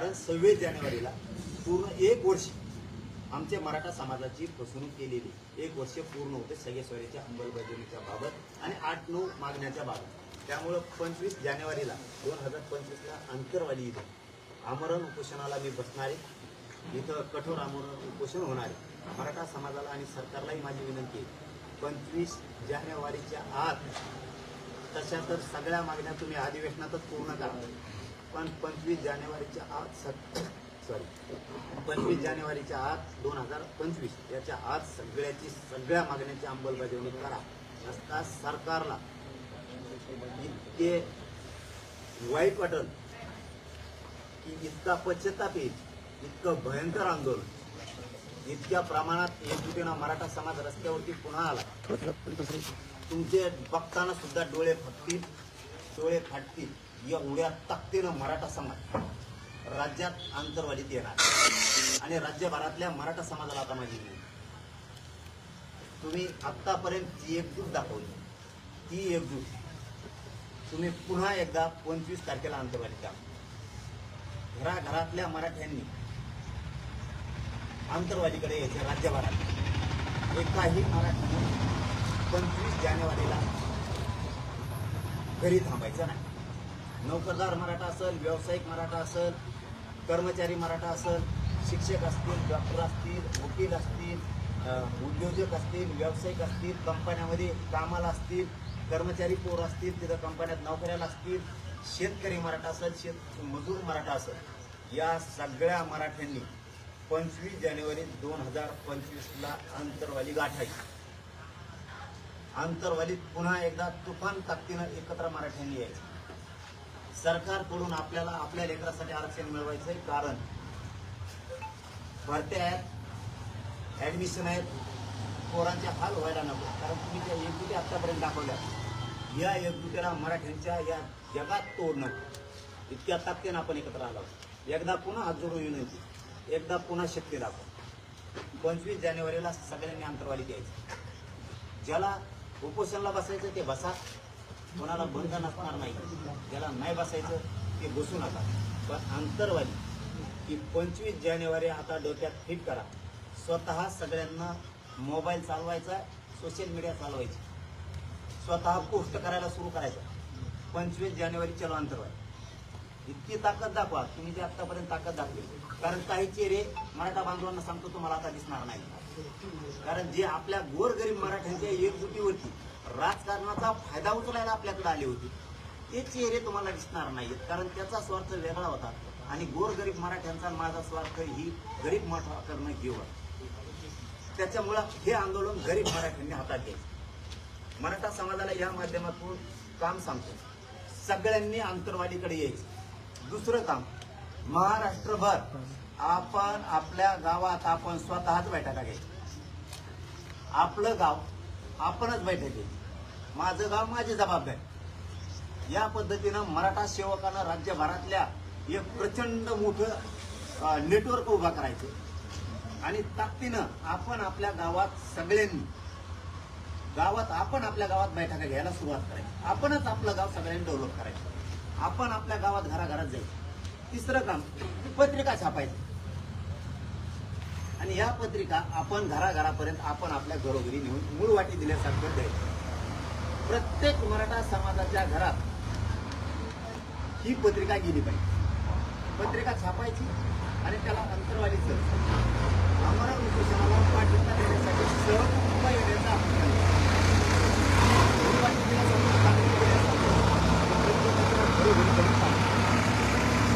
कारण सव्वीस जानेवारीला पूर्ण एक वर्ष आमच्या मराठा समाजाची फसवणूक केलेली. एक वर्ष पूर्ण होते सगळेश्वरीच्या अंमलबजावणीच्या बाबत आणि आठ नऊ मागण्याच्या बाबत. त्यामुळं पंचवीस जानेवारीला दोन हजार पंचवीसला अंतरवाली इथं आमरण उपोषणाला मी बसणार. आहे इथं कठोर आमरण उपोषण होणार. आहे मराठा समाजाला आणि सरकारलाही माझी विनंती आहे. पंचवीस जानेवारीच्या आत तशा तर सगळ्या मागण्या तुम्ही अधिवेशनातच पूर्ण करा. पण पंचवीस जानेवारीच्या आत सग सॉरी पंचवीस जानेवारीच्या आत दोन हजार पंचवीस. याच्या आत सगळ्याची सगळ्या मागण्याची अंमलबजावणी करा. नसता सरकारला. इतके वाईट वाटल की इतका पश्चाताप येईल इतकं भयंकर आंदोलन. इतक्या प्रमाणात एकजुटीनं मराठा समाज रस्त्यावरती पुन्हा आला. तुमचे बघताना सुद्धा डोळे फटतील डोळे फाटतील. एवढ्या ताकदीनं मराठा समाज राज्यात आंतरवालीत येणार. आणि राज्यभरातल्या मराठा समाजाला आता माझी विनंती. तुम्ही आत्तापर्यंत जी एकजूट दाखवली ती एकजूट तुम्ही पुन्हा एकदा पंचवीस तारखेला आंतरवालीत दाखवा घराघरातल्या मराठ्यांनी आंतरवालीकडे यायचं राज्यभरात. एकाही मराठी पंचवीस जानेवारीला घरी थांबायचं नाही. नोकरदार मराठा असेल व्यावसायिक मराठा असेल कर्मचारी मराठा असेल शिक्षक असतील डॉक्टर असतील वकील असतील उद्योजक असतील व्यावसायिक असतील कंपन्यामध्ये कामाला असतील कर्मचारी पोर असतील तिथं कंपन्यात नोकऱ्याला असतील शेतकरी मराठा असेल शेत मजूर मराठा असेल या सगळ्या मराठ्यांनी पंचवीस जानेवारी दोन हजार पंचवीसला अंतरवाली गाठायची अंतरवालीत पुन्हा एकदा तुफान ताकदीनं एकत्र मराठ्यांनी यायचं. सरकारकडून आपल्याला आपल्या लेकरासाठी आरक्षण मिळवायचंय कारण भरत्या आहेत ऍडमिशन आहेत. पोरांचे हाल व्हायला नको. कारण तुम्ही त्या एकजुटी आतापर्यंत दाखवल्या. या एकजुटीला मराठ्यांच्या या जगात तोड नको इतक्या ताकदीनं आपण एकत्र आलो. एकदा पुन्हा हात जोडून विनंती. एकदा पुन्हा शक्ती दाखव. पंचवीस जानेवारीला सगळ्यांनी अंतरवाली द्यायची ज्याला उपोषणला बसायचं ते बसा. कोणाला बंधन असणार नाही. ज्याला नाही बसायचं ते बसू नका. पण अंतरवाली की पंचवीस जानेवारी आता डोक्यात फिट करा. स्वतः सगळ्यांना मोबाईल चालवायचा सोशल मीडिया चालवायची. स्वतः पोस्ट करायला सुरू करायचं. पंचवीस जानेवारी चलो अंतरवाली इतकी ताकद दाखवा. तुम्ही जे आतापर्यंत ताकद दाखवली. कारण काही चेहरे मराठा बांधवांना सांगतो तुम्हाला आता दिसणार नाही. कारण जे आपल्या गोरगरीब मराठ्यांच्या एकजुटीवरती राजकारणाचा फायदा उचलायला आपल्याकडे आले होते. ते चेहरे तुम्हाला दिसणार नाहीत कारण त्याचा स्वार्थ वेगळा होता. आणि गोरगरीब मराठ्यांचा माझा स्वार्थ ही गरीब मोठा करणं घेऊन. त्याच्यामुळं हे आंदोलन गरीब मराठ्यांनी हातात घ्यायचं मराठा समाजाला या माध्यमातून काम सांगतो. सगळ्यांनी अंतरवालीकडे यायचं. दुसरं काम महाराष्ट्रभर आपण आपल्या गावात आपण स्वतःच बैठका घ्यायची आपलं गाव आपणच बैठक माझं गाव माझी जबाबदारी. या पद्धतीनं मराठा सेवकांना राज्यभरातल्या एक प्रचंड मोठं नेटवर्क उभा करायचं. आणि ताकदीनं आपण आपल्या गावात सगळ्यांनी गावात आपण आपल्या गावात बैठका घ्यायला सुरुवात करायची. आपणच आपलं गाव सगळ्यांनी डेव्हलप करायचं. आपण आपल्या गावात घराघरात जायचं. तिसरं काम पत्रिका छापायची. आणि या पत्रिका आपण घराघरापर्यंत आपण आपल्या घरोघरी नेऊन मूळ वाटी दिल्यासारखं द्यायचं. प्रत्येक मराठा समाजाच्या घरात ही पत्रिका गेली पाहिजे. पत्रिका छापायची आणि त्याला अंतरवालीचं आम्हाला उपोषणाला पाठिंबा देण्यासाठी सहकुटुंब येण्याचा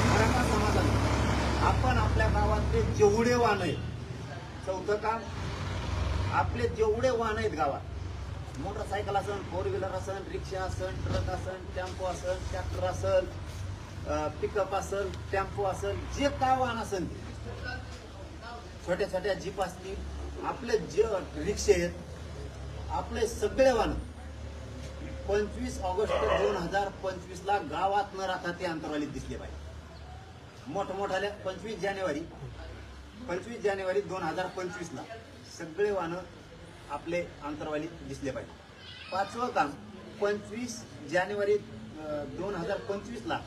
मराठा समाजाने आपण आपल्या गावातले जेवढे वाण आहेत चौथं काम आपले जेवढे वाहन आहेत गावात मोटरसायकल असन फोर व्हीलर असन रिक्षा असन ट्रक असन टेम्पो असन ट्रॅक्टर असन पिकअप असन टेम्पो असन जे काय वाहन असन छोट्या छोट्या जीप असतील आपले जे रिक्षे आहेत आपले सगळे वाहन पंचवीस ऑगस्ट दोन हजार पंचवीस ला गावात न राहता ते अंतरवालीत दिसले पाहिजे. मोठमोठाल्या पंचवीस जानेवारी पंचवीस जानेवारी दोन हजार पंचवीसला सगळे वाहनं आपले अंतरवाली दिसले पाहिजे. पाचवं काम पंचवीस जानेवारी दोन हजार पंचवीसला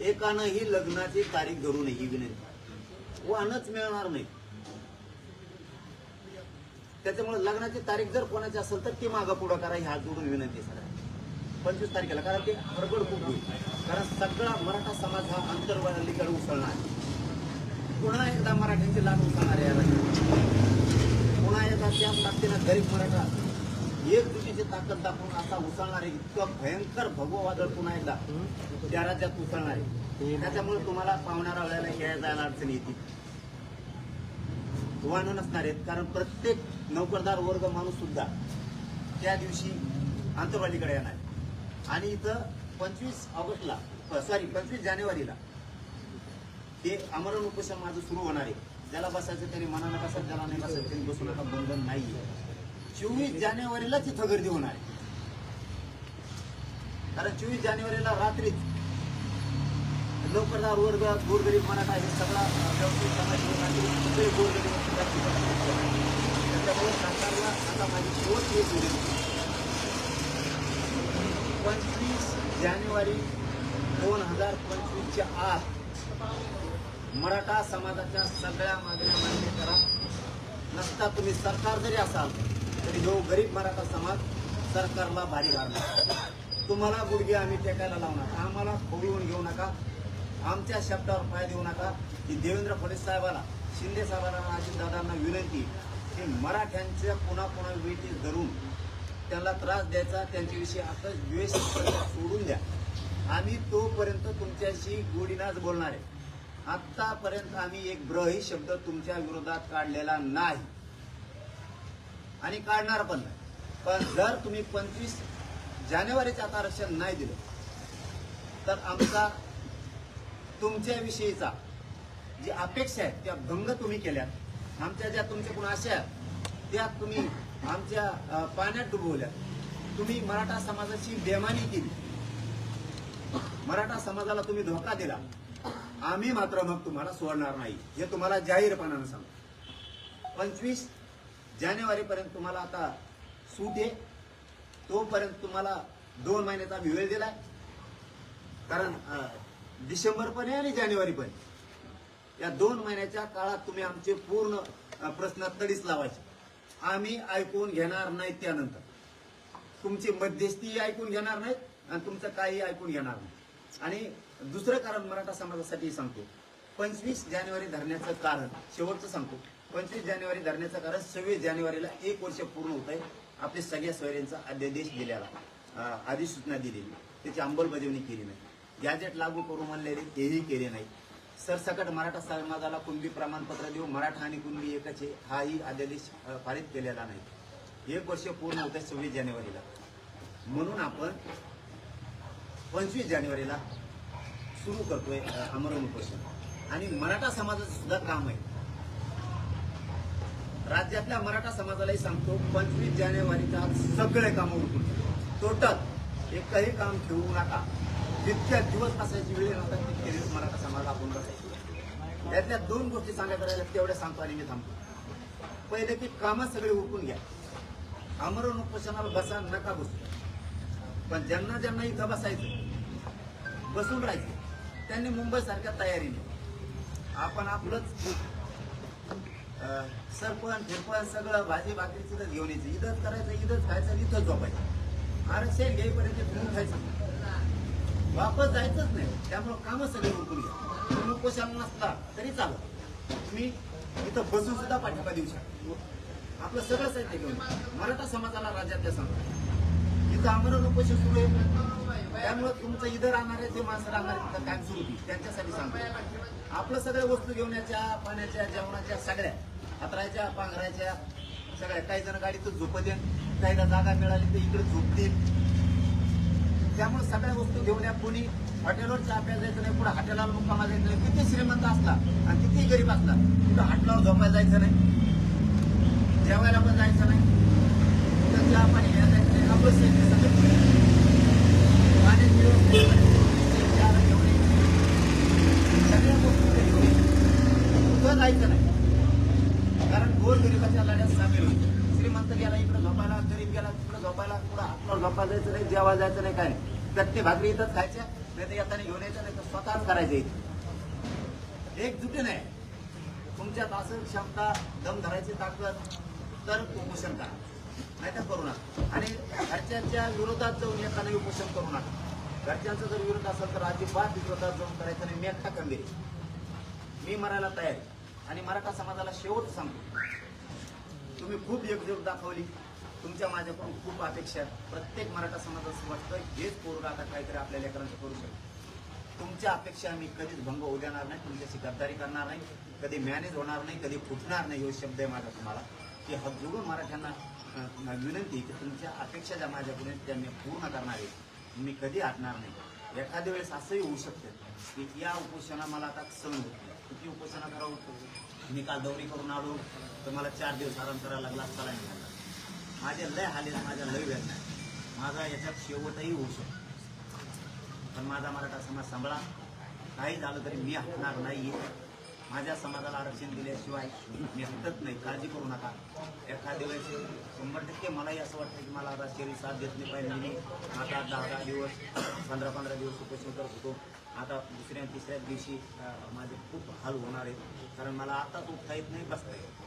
एकानं एकानंही लग्नाची तारीख धरू नये ही विनंती. वाहनच मिळणार नाही. त्याच्यामुळे लग्नाची तारीख जर कोणाची असेल तर ती मागं पुढं करा ही हात जोडून विनंती सगळ्या पंचवीस तारखेला कारण ते हडबड खूप होईल. कारण सगळा मराठा समाज हा अंतर्वालीकडे उसळणार आहे. पुन्हा एकदा मराठ्यांची लाट उसळणार आहे राज्यात. पुन्हा एकदा त्या ताकदीनं गरीब मराठा एकजुटीची ताकद दाखवून आता उचलणार आहे इतकं भयंकर भगव वादळ पुन्हा एकदा त्या राज्यात उचलणार. आहे त्याच्यामुळे तुम्हाला पावणारा वेळेला यायला जायला अडचण येते. वाहनं नसणार आहेत कारण प्रत्येक नोकरदार वर्ग माणूस सुद्धा त्या दिवशी आंतरवालीकडे येणार आणि इथं पंचवीस ऑगस्टला सॉरी पंचवीस जानेवारीला ते आमरण उपोषण माझं सुरू होणार आहे. ज्याला बसायचं त्याने मनानं बसायचं ज्याला नाही बसायचं त्यांनी बसू नका बंधन नाही चोवीस जानेवारीला तिथं गर्दी होणार आहे. कारण चोवीस जानेवारीला रात्रीच नोकरदार वर्ग गोरगरीब म्हणत आहे. सगळा व्यवस्थित समाज सगळे गोरगरीब त्याच्यामुळे सरकारला आता माझी पंचवीस जानेवारी दोन हजार पंचवीसच्या आत मराठा समाजाच्या सगळ्या मागण्या मान्य करा. नसता तुम्ही सरकार जरी असाल तरी जो गरीब मराठा समाज सरकारला भारी घालणार. तुम्हाला गुडघे आम्ही टेकायला लावणार. आम्हाला खोडवून घेऊ नका. आमच्या शब्दावर पाय देऊ नका. की देवेंद्र फडणवीस साहेबाला शिंदे साहेबांना अजितदादांना विनंती की मराठ्यांच्या पुन्हा पुन्हा धरून त्यांना त्रास द्यायचा त्यांच्याविषयी आता द्वेष सोडून द्या. आम्ही तोपर्यंत तुमच्याशी गोडीनाच बोलणार आहे. आतापर्यंत आम्ही एक ब्रही शब्द तुमच्या विरोधात काढलेला नाही. आणि काढणार पण नाही. पण जर तुम्ही पंचवीस जानेवारीचं आता आरक्षण नाही दिलं तर आमचा तुमच्याविषयीचा जी अपेक्षा आहे त्या भंग तुम्ही केल्या आमच्या ज्या तुमच्याकडून आशा आहेत त्या तुम्ही आमच्या पाण्यात डुबवल्या तुम्ही मराठा समाजाची बेमानी केली. मराठा समाजाला तुम्ही धोका दिला. आम्ही मात्र मग तुम्हाला सोडणार नाही. हे तुम्हाला जाहीरपणानं सांगतो. पंचवीस जानेवारीपर्यंत तुम्हाला आता सूट आहे. तोपर्यंत तुम्हाला दोन महिन्याचा आम्ही वेळ दिलाय. कारण डिसेंबर पण आहे आणि जानेवारी पण आहे. या दोन महिन्याच्या काळात तुम्ही आमचे पूर्ण प्रश्न तडीच लावायचे. आम्ही ऐकून घेणार नाही त्यानंतर. तुमची मध्यस्थी ऐकून घेणार नाहीत आणि तुमचं काही ऐकून घेणार नाही. आणि दुसरं कारण मराठा समाजासाठी सांगतो. पंचवीस जानेवारी धरण्याचं कारण शेवटचं सांगतो. पंचवीस जानेवारी धरण्याचं कारण सव्वीस जानेवारीला एक वर्ष पूर्ण होत आहे आपल्या सगळ्या सोयऱ्यांचा अध्यादेश दिलेला अधिसूचना दिलेली. त्याची अंमलबजावणी केली नाही. गॅजेट लागू करू म्हणलेले तेही केले नाही. सरसकट मराठा समाजाला कुणबी प्रमाणपत्र देऊ मराठा आणि कुणबी एकाचे हाही अध्यादेश पारित केलेला नाही. एक वर्ष पूर्ण होत आहे सव्वीस जानेवारीला. म्हणून आपण पंचवीस जानेवारीला सुरू करतोय अ, उपोषण आणि मराठा समाजाचं सुद्धा काम आहे. राज्यातल्या मराठा समाजालाही सांगतो पंचवीस जानेवारीच्या आज सगळे कामं उरकून टोटल एकही काम ठेवू नका. जितक्या दिवस असायची वेळ नव्हता तितके दिवस मराठा समाज आपण बसायचं. त्यातल्या दोन गोष्टी सांगायच्या राहिल्या तेवढ्या सांगतो आणि मी थांबतो. पहिले की कामं सगळे उरकून घ्या. आमरण उपोषणाला बसा नका बसू. पण ज्यांना ज्यांना इथं बसायचं बसून राहायचं. त्यांनी मुंबई सारख्या तयारीने आपण आपलंच सरपंच सरपण फिरपण सगळं भाजी भाकरी सुद्धा घेऊन यायचं. इथंच करायचं इथंच खायचं आणि इथंच झोपायचं. आरक्षण घेईपर्यंत फिरून खायचं वापस जायचंच नाही. त्यामुळं कामं सगळे उरकून घ्या. तुम्ही उपोषण नसला तरी चालत तुम्ही इथं बसून सुद्धा पाठिंबा देऊ शकता. आपलं सगळं साहित्य घेऊन मराठा समाजाला राज्यातल्या सांगतो इथं आमरण उपोषण सुरू आहे त्यामुळे तुमचं इथं राहणारे जे माणसं राहणार आहेत, तिथं कायम सुरू होती त्यांच्यासाठी सांगतो. आपलं सगळ्या वस्तू घेवण्याच्या पाण्याच्या जेवणाच्या सगळ्या. हातरायच्या पांघरायच्या सगळ्या. काही जण गाडीतच झोपत येईल काहीला जागा मिळाली तर इकडे झोपतील त्यामुळे सगळ्या वस्तू घेऊन या. कोणी हॉटेलवर चाप्या जायचं नाही पुढे हॉटेलावर मुक्कामा जायचं नाही. किती श्रीमंत असला आणि किती गरीब असला कुठं हॉटेलवर झोपायला जायचं नाही. जेवायला पण जायचं नाही. जायचं नाही कारण गोर गरिबाच्या लढ्यात सामील होईल श्रीमंत गेला इकडे झोपायला गरीब गेला तिकडे झोपायला कुठं हातला झोपा जायचं नाही जेवायला जायचं नाही काय नाही चटणी भाकरी इथंच खायच्या नाही तर येताना घेऊन यायचं नाही तर स्वतःच करायचं इथे एकजुटीने नाही तुमच्यात असेल क्षमता दम धरायची ताकद तर उपोषण करा नाही तर करू नका. आणि घरच्यांच्या विरोधात जाऊन येताना उपोषण करू नका. घरच्यांचा जर विरोध असेल तर अजिबात विरोधात जाऊन करायचं नाही. मी एकटा खंबीर मी मरायला तयार आणि मराठा समाजाला शेवट सांगतो. तुम्ही खूप एकजूट दाखवली. तुमच्या माझ्याकडून खूप अपेक्षा आहेत. प्रत्येक मराठा समाजाचं वाटतं हेच पोरगा आता काहीतरी आपल्या लेकरांचं करू शकतो. तुमच्या अपेक्षा मी कधीच भंग होऊ देणार नाही. तुमच्याशी गद्दारी करणार नाही. कधी मॅनेज होणार नाही. कधी फुटणार नाही. हे शब्द आहे माझा तुम्हाला. की हात जोडून मराठ्यांना विनंती की तुमच्या अपेक्षा ज्या माझ्याकडून त्या मी पूर्ण करणार आहे. मी कधी आटणार नाही. एखाद्या वेळेस असंही होऊ शकतं की या उपोषणा मला आता सहन होत. नाही किती उपोषणा करावं? मी काल दौरी करून आलो तर मला चार दिवस आराम करायला लागला असताना मिळाला माझ्या लय हाल माझ्या लय वेदना माझा याच्यात शेवटही होऊ शकतो. पण माझा मराठा समाज सांभाळा. काही झालं तरी मी हटणार नाही माझ्या समाजाला आरक्षण दिल्याशिवाय मी हटत नाही. काळजी करू नका. एखाद्या वेळेस शंभर टक्के मलाही असं वाटतं की मला आता शरीर साथ देत नाही पाहिजे मी. आता दहा दहा दिवस पंधरा पंधरा दिवस उपोषण करत होतो. आता दुसऱ्या तिसऱ्या दिवशी माझे खूप हाल होणार आहेत. कारण मला आताच उठता येत नाही बसता येत.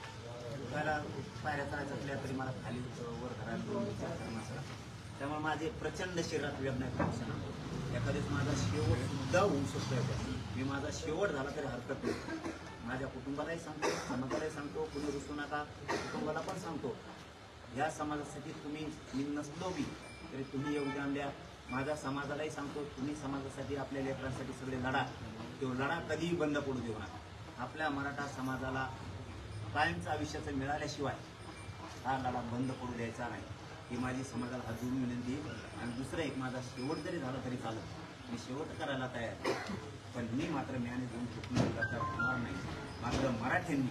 उठायला पायऱ्या करायचं असल्या तरी मला खाली वर करायला दोन विचार त्यामुळे माझे प्रचंड शरीरात वेदना आहेत उपोषणामुळे. एखाद्याच माझा शेवट सुद्धा होऊ शकतो मी माझा शेवट झाला तरी हरकत नाही. माझ्या कुटुंबालाही सांगतो समाजालाही सांगतो कुणी रुसू नका कुटुंबाला पण सांगतो. या समाजासाठी तुम्ही मी नसलो बी तरी तुम्ही योगदान द्या. माझ्या समाजालाही सांगतो तुम्ही समाजासाठी आपल्या लेकरांसाठी सगळे लढा. तो लढा कधीही बंद पडू देऊ नका. आपल्या मराठा समाजाला कायमचं आयुष्याचं मिळाल्याशिवाय हा लढा बंद पडू द्यायचा नाही. ही माझी समाजाला हात जोडून विनंती आणि दुसरं एक माझा शेवट जरी झाला तरी चालत मी शेवट करायला तयार पण मी मात्र ज्ञान घेऊन चुकणं करता होणार नाही. मात्र मराठ्यांनी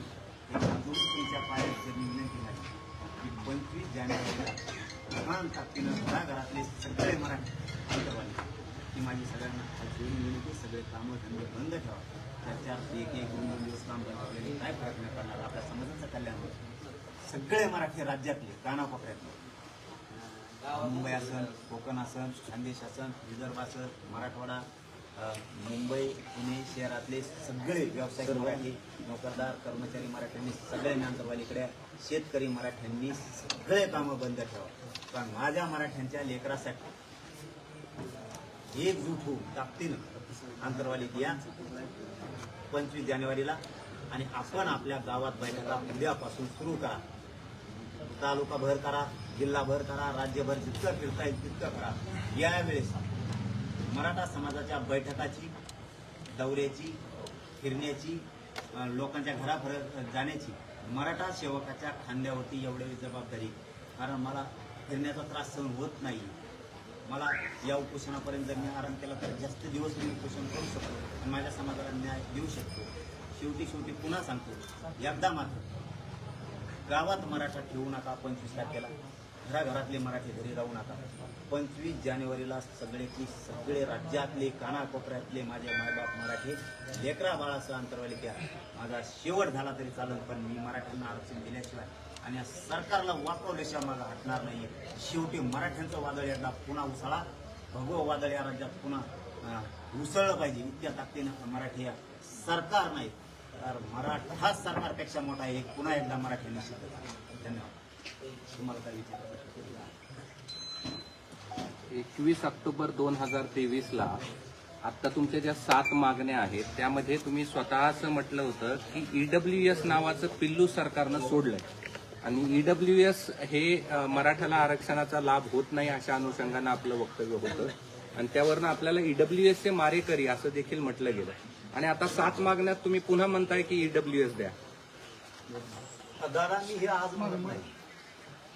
एक तुमच्या पायात जर विनंती झाली की पंचवीस जानेवारीला लहान ताकदीनं घराघरातले सगळे मराठी अंतरवाली की माझी सगळ्यांना हात जोडून विनंती सगळे कामं धंदे बंद ठेवा. त्याच्यात एक एक दोन दोन दिवस काम बंद ठेवलेले काय फरक नाही पडणार आपल्या समाजाचं कल्याण होईल. सगळे मराठी राज्यातले कानाकोपऱ्यातले मुंबई असन कोकण असन खानदेश असन विदर्भ असन मराठवाडा मुंबई पुणे शहरातले सगळे व्यावसायिक मराठी नोकरदार कर्मचारी मराठ्यांनी सगळ्यांनी अंतरवालीकडे शेतकरी मराठ्यांनी सगळे कामं बंद ठेवा. कारण माझ्या मराठ्यांच्या लेकरासाठी एकजूट होऊ ताकदीनं अंतरवालीत या. पंचवीस जानेवारीला आणि आपण आपल्या गावात बैठका उद्यापासून सुरू करा. तालुका भर करा जिल्हा भर करा राज्यभर जितकं फिरता येईल तितकं करा. यावेळेस मराठा समाजाच्या बैठकाची दौऱ्याची फिरण्याची लोकांच्या घराभर जाण्याची मराठा सेवकाच्या खांद्यावरती एवढी जबाबदारी. कारण मला फिरण्याचा त्रास सहन होत नाही. मला या उपोषणापर्यंत जर मी आराम केला तर जास्त दिवस मी उपोषण करू शकतो आणि माझ्या समाजाला न्याय देऊ शकतो. शेवटी शेवटी पुन्हा सांगतो एकदा मात्र गावात मराठा ठेवू नका पंचवीस तारखेला. घराघरातले मराठी घरी राहू नका. पंचवीस जानेवारीला सगळेची सगळे राज्यातले कानाकोपऱ्यातले माझे मायबाप मराठी लेकरा बाळासह अंतरवाली माझा शेवट झाला तरी चालेल पण मी मराठ्यांना आरक्षण दिल्याशिवाय आणि या सरकारला वापरल्याशिवाय माझा हटणार नाही शेवटी मराठ्यांचं वादळ एकदा पुन्हा उसळा भगव वादळ या राज्यात पुन्हा उसळलं पाहिजे. इतक्या ताकदीनं मराठी या सरकार नाही तर मराठा हा सरकारपेक्षा मोठा आहे एक पुन्हा एकदा मराठ्यांनी शिकत धन्यवाद. एकवीस ऑक्टोबर दोन हजार तेवीस ला आता तुमच्या ज्या सात मागण्या आहेत त्यामध्ये तुम्ही स्वतःच म्हटलं होतं की ईडब्ल्यू एस नावाचं पिल्लू सरकारनं सोडलंय. आणि ईडब्ल्यू एस हे मराठाला आरक्षणाचा लाभ होत नाही अशा अनुषंगानं आपलं वक्तव्य होतं. आणि त्यावरनं आपल्याला ईडब्ल्यू एसचे मारेकरी असं देखील म्हटलं गेलं. आणि आता सात मागण्यात तुम्ही पुन्हा म्हणताय की ईडब्ल्यू एस द्या. मी हे आज म्हणत नाही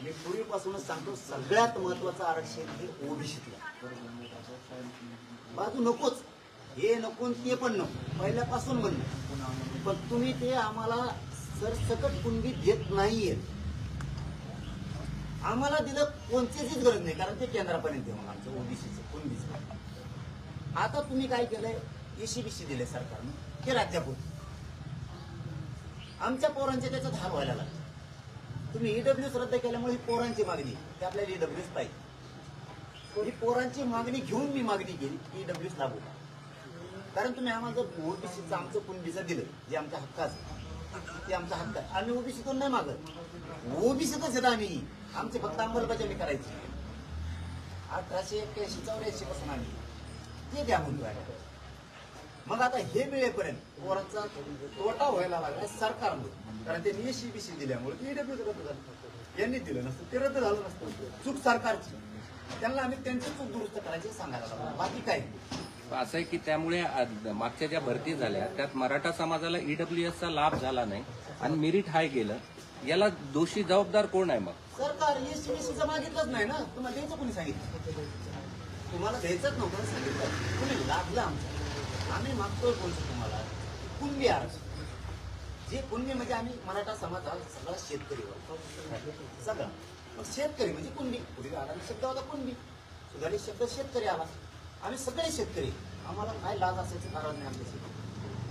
मी पूर्वीपासूनच सांगतो सगळ्यात महत्वाचं आरक्षण हे ओबीसीतलं. बाजू नकोच. हे नको ते पण नको. पहिल्यापासून म्हणणं पण तुम्ही ते आम्हाला सरसकट कुणबी देत नाहीये. आम्हाला दिलं कोणतीच गरज नाही कारण ते केंद्रापर्यंत मग आमचं ओबीसीचं कुणबीचं. आता तुम्ही काय केलंय? एसीबीसी दिले सरकारनं. हे राज्यापुरतं आमच्या पोरांचे त्याच्यात धार व्हायला लागतं तुम्ही ईडब्ल्यूस रद्द केल्यामुळे ही पोरांची मागणी ते आपल्याला ईडब्ल्यूस पाहिजे. ही पोरांची मागणी घेऊन मी मागणी केली ईडब्ल्यूस डब्ल्यूच लागू कारण तुम्ही आम्हाला जर ओबीसीचं आमचं कुणबीचं दिलं जे आमच्या हक्काचं ते आमचा हक्क आहे आम्ही ओबीसीतून नाही मागत? ओबीसीतच येत आम्ही. आमचे फक्त अंमलबजावणी करायची. अठराशे एक्क्याऐंशी चौऱ्याऐंशी पासून आम्ही. ते द्या म्हणतो आहे. मग आता हे मिळेपर्यंत पोरांचा तोटा व्हायला लागला सरकारमुळे कारण त्यांनी एसी बीसी दिल्यामुळे ईडब्ल्यू रद्द झालं यांनी दिलं नसतं ते रद्द झालं नसतं. चूक सरकारची. त्यांना आम्ही त्यांची चूक दुरुस्त करायची सांगायला लागलो. बाकी काय असं आहे की त्यामुळे मागच्या ज्या भरती झाल्या त्यात मराठा समाजाला ईडब्ल्यूएसचा लाभ झाला नाही आणि मेरिट हाय गेलं. याला दोषी जबाबदार कोण आहे मग? सरकार एसी बीसीचं मागितलंच नाही ना. तुम्हाला द्यायचं कोणी सांगितलं? तुम्हाला द्यायचंच नव्हतं सांगितलं. तुम्ही लागलं आमचं? आम्ही मागतोय बोलतो तुम्हाला? कुणबी आरक्षण. जे कुणबी म्हणजे आम्ही मराठा समाज हा सगळा शेतकरी वर्ग. सगळा. मग शेतकरी म्हणजे कुणबी पूर्वी आला शब्द होता कुणबी सुधारित शब्द शेतकरी आला. आम्ही सगळे शेतकरी. आम्हाला काय लाज असायचं कारण नाही आमच्या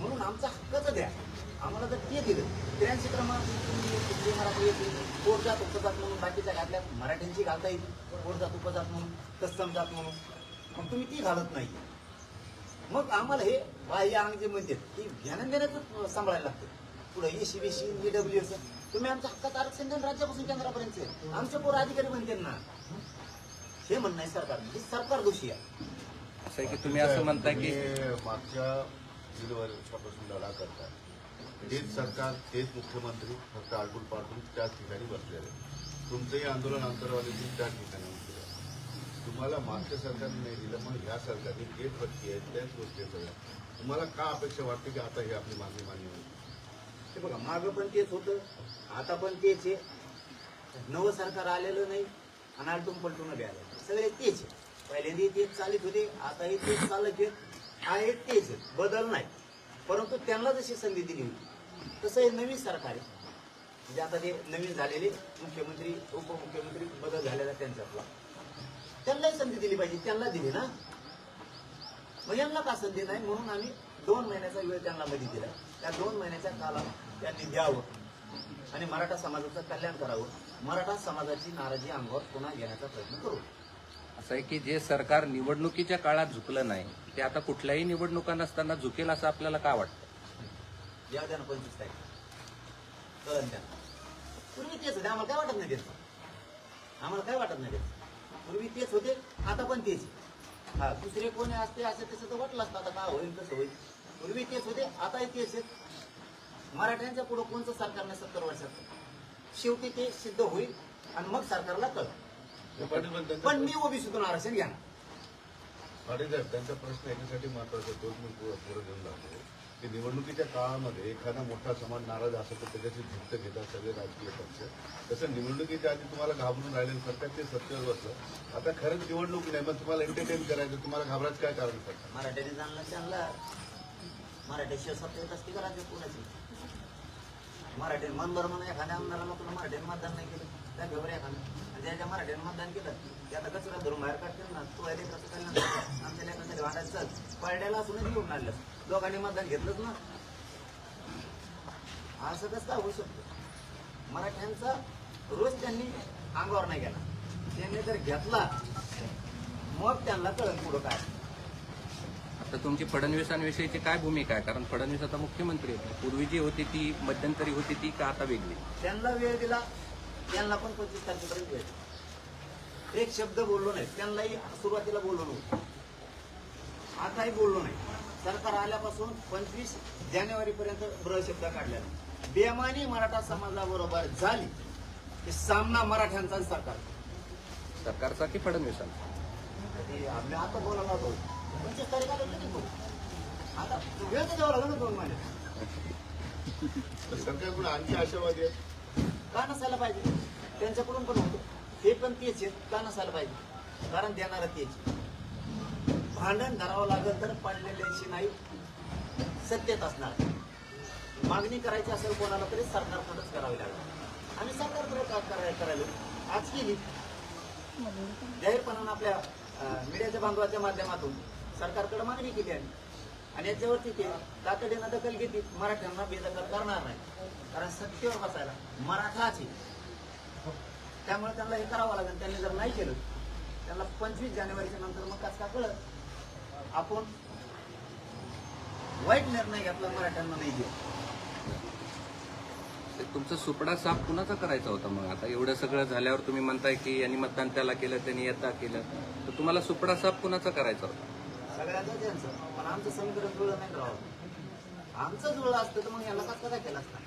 म्हणून आमचा हक्कच द्या. आम्हाला जर ते दिलं त्र्याऐंशी क्रमांक कुणबी, मराठी येते. पोटजात उपजात म्हणून बाकीच्या घातल्या मराठ्यांची घालता येईल. पोट जात उपजात म्हणून तत्सम जात म्हणून. मग तुम्ही ती घालत नाही. मग आम्हाला हे बाह्य अंग जे म्हणते ते ध्यान देण्याचं सांभाळायला लागतं. पुढे एसी बीसी ईडब्ल्यू एस तुम्ही आमच्या हक्कात आरक्षण द्या राज्यापासून केंद्रापर्यंत आमचे पोर अधिकारी म्हणते ना हे म्हणणं आहे सरकार. हे सरकार दोषी आहे. असं आहे की तुम्ही असं म्हणताय की तुम्ही मागच्या दीड वर्षापासून लढा करताय तेच सरकार तेच मुख्यमंत्री फक्त आडकुल पाडून त्याच ठिकाणी बसलेले तुमचंही आंदोलन आंतरवालीतून त्याच ठिकाणी तुम्हाला मागच्या सरकारने नाही दिलं मग ह्या सरकारने गेट फटके आहेत त्याच गोष्टी सगळ्या. तुम्हाला का अपेक्षा वाटते की आता ही आपली मागणी मान्य होईल? ते बघा मागं पण तेच होतं आता पण तेच आहे. नवं सरकार आलेलं नाही आणि आलटून पलटून बी आलं सगळे तेच आहे. पहिल्यांदा तेच चालित होते आताही तेच चालत आहेत. आहे तेच आहेत. बदल नाही. परंतु त्यांना जशी संधी दिली होती तसं हे नवीन सरकार आहे. म्हणजे आता ते नवीन झालेले मुख्यमंत्री उपमुख्यमंत्री बदल झालेला त्यांच्यातला. त्यांनाही संधी दिली पाहिजे त्यांना दिली ना. मग यांना का संधी नाही? म्हणून आम्ही दोन महिन्याचा वेळ त्यांना मध्ये दिला. त्या दोन महिन्याच्या कालात त्यांनी द्यावं आणि मराठा समाजाचं कल्याण करावं. मराठा समाजाची नाराजी अंगावर पुन्हा घेण्याचा प्रयत्न करू. असं आहे की जे सरकार निवडणुकीच्या काळात झुकलं नाही ते आता कुठल्याही निवडणुका नसताना झुकेल असं आपल्याला काय वाटतं? या द्या ना पंचवीस तारीख. कळण त्यांना. पूर्वी तेच आम्हाला काय वाटत नाही त्याचं आम्हाला काय वाटत नाही त्याचं पूर्वी तेच होते आता पण तेच हा दुसरे कोणी असते असं तसं तर वाटलं असतं आता काय होईल कसं होईल. पूर्वी तेच होते आताही तेच आहेत. मराठ्यांच्या पुढं कोणतं सरकार नाही सत्तर वर्षात शेवटी ते सिद्ध होईल आणि मग सरकारला कळ पण मी ओबीसीतून आरक्षण घ्या त्यांचा प्रश्न याच्यासाठी महत्त्वाचा आहे, तोच मी पुढे पुढे घेऊन लागतो की निवडणुकीच्या काळामध्ये एखादा मोठा समाज नाराज असतो तर त्याच्याशी झुक्त घेतात सगळे राजकीय पक्ष. तसं निवडणुकीच्या आधी तुम्हाला घाबरून राहिले सरकार ते सत्तेवर बसलं. आता खरंच निवडणूक नाही मग तुम्हाला एंटरटेन करायचं तुम्हाला घाबरायचं काय कारण पडतं मराठ्याने जाणलं त्यांना. मराठ्याशिवाय सत्ता असते का राज्य कोणाची? मराठी मन म्हणून एखाद्या आमदाराला तुला मराठीत मतदान नाही केलं. त्या घेवर एखादं. आणि ज्याच्या मराठीत मतदान केलं ते आता कचरा धरून बाहेर काढतील ना. तू आहे कसं आमच्या लेखाच्या वाटायचं चल पडड्याला असूनच घेऊन आणलं. दोघांनी मतदान घेतलंच ना. असं कसं काय होऊ शकतं? मराठ्यांचा रोज त्यांनी अंगावर नाही गेला. त्यांनी जर घेतला मग त्यांना कळत पुढं काय. आता तुमची फडणवीसांविषयीची काय भूमिका आहे? कारण फडणवीस आता मुख्यमंत्री आहेत पूर्वी जी होती ती मध्यंतरी होती ती का आता वेगळी? त्यांना वेळ दिला त्यांना पण पंचवीस तारखेपर्यंत वेळ. एक शब्द बोललो नाही. त्यांनाही सुरुवातीला बोललो नव्हतं आताही बोललो नाही. सरकार आल्यापासून पंचवीस जानेवारी पर्यंत ब्र शब्द काढला नाही. बेमानी मराठा समाजाबरोबर झाली की सामना मराठ्यांचा आणि सरकार सरकारचा की फडणवीसांचा? ते आम्ही आता बोलायला होतो पंचवीस तारीख बोलू. आता वेळ तर द्यावा लागेल ना दोन महिने सरकारकडून आणखी आशावादी आहेत का नसायला पाहिजे? त्यांच्याकडून पण होतो. हे पण तेच आहेत. का नसायला पाहिजे? कारण देणार तेच भांडण धरावं लागेल तर पडलेल्याची नाही. सत्तेत असणार. मागणी करायची असेल कोणाला तरी सरकारकडेच करावी लागेल आणि सरकारकडे का कराय करायला आज केली जाहीरपणानं आपल्या मीडियाच्या बांधवाच्या माध्यमातून सरकारकडे मागणी केली आहे. आणि याच्यावरती ते तातडीनं दखल घेतली. मराठ्यांना बेदखल करणार नाही. कारण सत्तेवर बसायला मराठाच आहे. त्यामुळे त्यांना हे करावं लागेल. त्यांनी जर नाही केलं त्यांना पंचवीस जानेवारीच्या नंतर मग कसं का कळत आपण वाईट निर्णय घेतला मराठ्यांना नाही देऊ. तुमचा सुपडा साफ कुणाचा करायचा होता मग? आता एवढं सगळं झाल्यावर तुम्ही म्हणताय की यांनी मतदान त्याला केलं त्यांनी यथा केलं. तर तुम्हाला सुपडा साफ कुणाचा करायचा होता? सगळ्यांचं त्यांचं. पण आमचं समीकरण जुळलं नाही आमचं जुळलं असतं तर मग याला कसं काय केलं असतं?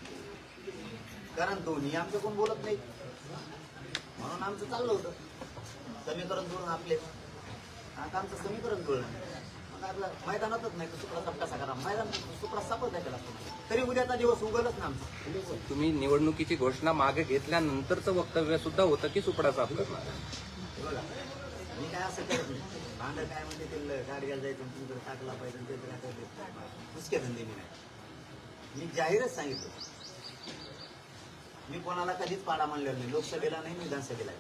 कारण दोन्ही आमचे कोण बोलत नाही. म्हणून आमचं चाललं होतं. समीकरण जुळून आपले. आता आमचं समीकरण जुळलं नाही. मैदानातच नाही सुपडा मैदान सुपडा नाही. तरी उद्याचा दिवस उगलच ना आमचं. तुम्ही निवडणुकीची घोषणा मागे घेतल्यानंतरचं वक्तव्य सुद्धा होतं की सुपडा साफ करणार? बघा मी काय असं करत नाही. भांड काय म्हणजे ते गाडग्याला जायचं टाकला पाहिजे काय धंदे मी नाही. मी जाहीरच सांगितलं. मी कोणाला कधीच पाडा मानलेला नाही. लोकसभेला नाही विधानसभेला.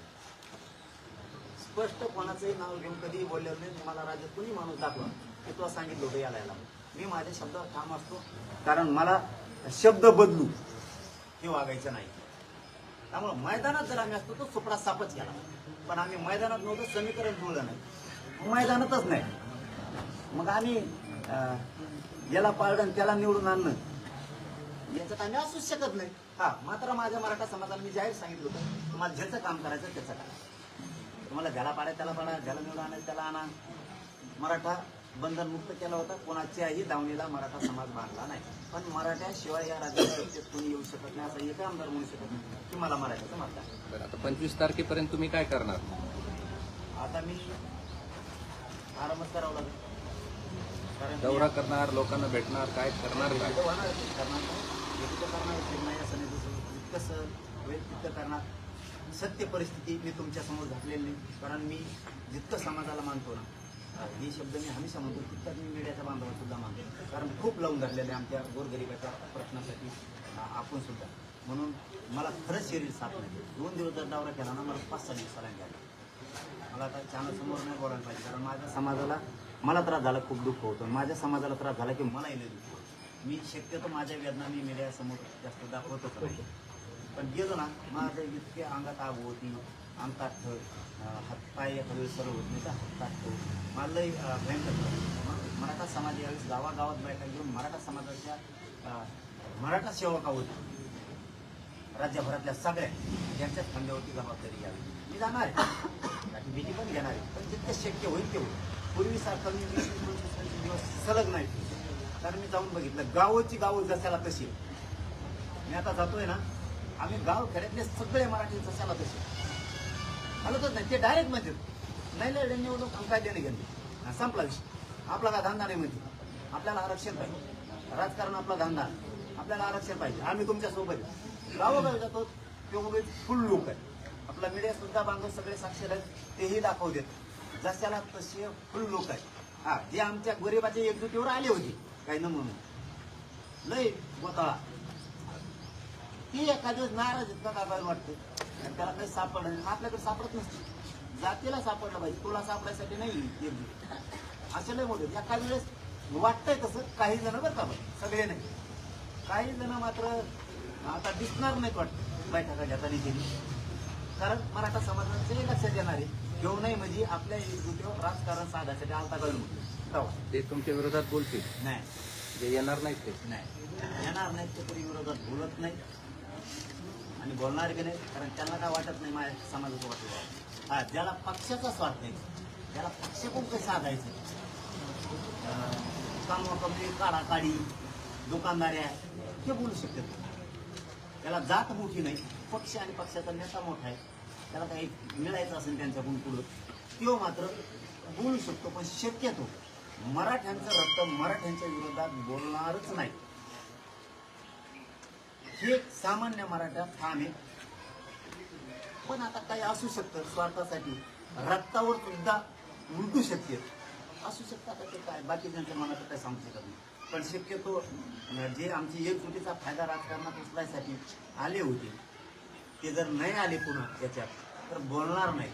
स्पष्ट कोणाचंही नाव घेऊन कधीही बोललेलं नाही. मला राज्यात कुणी माणूस दाखवा. मी तुला सांगितलं होतं याला याला मी माझ्या शब्दावर ठाम असतो कारण मला शब्द बदलू हे वागायचं नाही. त्यामुळे मैदानात जर आम्ही असतो तो सुपडा सापच केला पण आम्ही मैदानात नव्हतो समीकरण जुळलं नाही. मैदानातच नाही. मग आम्ही याला पाळणं त्याला निवडून आणणं याच्यात आम्ही असूच शकत नाही. हा मात्र माझ्या मराठा समाजाला मी जाहीर सांगितलं होतं तुम्हाला ज्याचं काम करायचं त्याचं करा. तुम्हाला ज्याला पाडाय त्याला पाडा ज्याला निवडून आणायचं त्याला आणा. मराठा बंधनमुक्त केला होता. कोणाच्याही दावणीला मराठा समाज बांधला नाही. पण मराठ्याशिवाय या राज्यात कोणी येऊ शकत नाही असा एक आमदार म्हणू शकत नाही. की मला मराठ्याचं तर आता पंचवीस तारखेपर्यंत तुम्ही काय करणार? आता मी आरामच करावं लागेल. कारण दौरा करणार लोकांना भेटणार काय करणार काय करणार करणार असं नाही होईल तितकं करणार. सत्य परिस्थिती मी तुमच्यासमोर घातलेली नाही. कारण मी जितकं समाजाला मानतो ना हे शब्द मी हमेशा म्हणतो तितकाच मी मीडियाच्या बांधवात सुद्धा मानतो. कारण खूप लावून धरलेले आहे आमच्या गोरगरिबाच्या प्रश्नासाठी आपण सुद्धा. म्हणून मला खरंच शरीर साथ नाही दोन दिवस जर दौरा केला ना मला पाच सहा दिवसाला घ्यायला मला आता चॅनल समोर नाही बोलायला पाहिजे कारण माझ्या समाजाला मला त्रास झाला खूप दुःख होतं. माझ्या समाजाला त्रास झाला की मलाही नाही दुःख होतं. मी शक्यतो माझ्या वेदना मी मीडियासमोर जास्त दाखवतच नाही. पण गेलो ना माझं इतके अंगात आग होती अंगात हातपाय एखाद्या होत नाही तर हातपाय मला लई, भयंकर मराठा समाज यावेळेस गावागावात बायका घेऊन मराठा समाजाच्या मराठा सेवका होती. राज्यभरातल्या सगळ्या यांच्याच खांद्यावरती जबाबदारी घ्यावी. मी जाणार आहे. भीती पण घेणार आहे. पण जितकं शक्य होईल तेवढं. पूर्वीसारखं मी वीस वीस पंचवीस पंचवीस दिवस सलग नाही कारण मी जाऊन बघितलं गावची गावं जशाला तशी मी आता जातोय ना आम्ही गाव खेड्यातले सगळे मराठी जशाला तसे हलतच नाही. ते डायरेक्ट म्हणतील नाही लढे निवडणूक आम काय देणे घेणे संपला विषय. आपला काय धंदा नाही म्हणजे आपल्याला आरक्षण पाहिजे. राजकारण आपला धंदा. आपल्याला आरक्षण पाहिजे. आम्ही तुमच्यासोबत आहे. गावोगावी जातो. तेवढे फुल लोक आहेत. आपला मीडिया सुद्धा बांधव सगळे साक्षर आहेत तेही दाखवू देत. जशाला तसे फुल लोक आहेत. हा जे आमच्या गरिबाच्या एकजुटीवर आले होते काही न म्हणून लय गोताळा. ती एखाद्या नाराज इतका दाबायला वाटते? त्याला काही सापड आपल्याकडे सापडत नसते. जातीला सापडलं पाहिजे तुला सापडायसाठी नाही. असे लय मोठे. एखाद्या वेळेस वाटतंय तसं. काही जण बरं का सगळे नाही काही जण मात्र आता दिसणार नाहीत वाटतं. बैठका घेताना केली कारण मराठा समाजाचे लक्षात येणार आहे घेऊ नाही म्हणजे आपल्या एकजुटीवर राजकारण साधायसाठी आलता घालून ते तुमच्या विरोधात बोलतील. नाही. जे येणार नाहीत ते. नाही. येणार नाहीत ते तरी विरोधात बोलत नाही. आणि बोलणार बी नाही? कारण त्यांना काय वाटत नाही माझ्या समाजाचं वाटत. हा ज्याला पक्षाचा स्वार्थ नाही त्याला पक्ष कोण काही साधायचं कामवाकमली काढाकाढी दुकानदाऱ्या हे बोलू शकतात त्याला जात मोठी नाही पक्ष आणि पक्षाचा नेता मोठा आहे. त्याला काही मिळायचं असेल त्यांच्याकडून पुढं तो मात्र बोलू शकतो पण शक्यतो मराठ्यांचं रक्त मराठ्यांच्या विरोधात बोलणारच नाही. हे सामान्य मराठा ठाम आहे. पण आता काही असू शकतं स्वार्थासाठी. रक्तावर सुद्धा उलटू शकते असू शकतं आता ते काय? बाकी त्यांच्या मनात काय सांगू शकत नाही. पण शक्यतो जे आमची एकजुटीचा फायदा राजकारणात उचलायसाठी आले होते ते जर नाही आले पुन्हा त्याच्यात तर बोलणार नाही.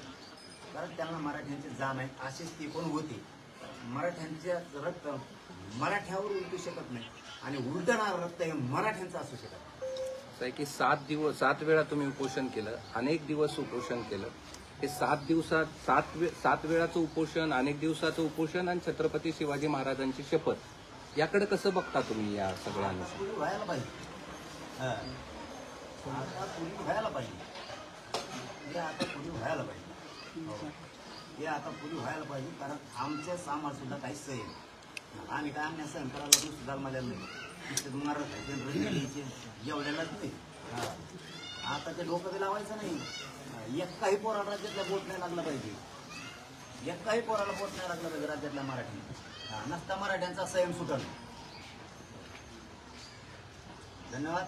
कारण त्यांना मराठ्यांची जाण आहे असेच ते पण होते. मराठ्यांच्या रक्त मराठ्यावर उलटू शकत नाही. आणि उलटणार रक्त हे मराठ्यांचं असू शकत नाही. असं आहे की सात दिवस सात वेळा तुम्ही उपोषण केलं अनेक दिवस उपोषण केलं. हे सात दिवसात सात वे सात वेळाचं उपोषण अनेक दिवसाचं उपोषण आणि छत्रपती शिवाजी महाराजांची शपथ. याकडे कसं बघता तुम्ही या सगळ्यांना व्हायला पाहिजे. आता पुरी व्हायला पाहिजे. हे आता पूर्वी व्हायला पाहिजे. हो. हे. आता व्हायला पाहिजे कारण आमच्या सामान सुद्धा काही सही नाही. आम्ही काय आम्ही सहन करायला पण मला नाही. नुसते आता ते डोकं बी लावायचं नाही. एकाही पोराला राज्यातल्या बोट नाही लागला पाहिजे. एकाही पोराला बोट नाही लागलं पाहिजे राज्यातल्या मराठी. नसता मराठ्यांचा संयम सुटल धन्यवाद.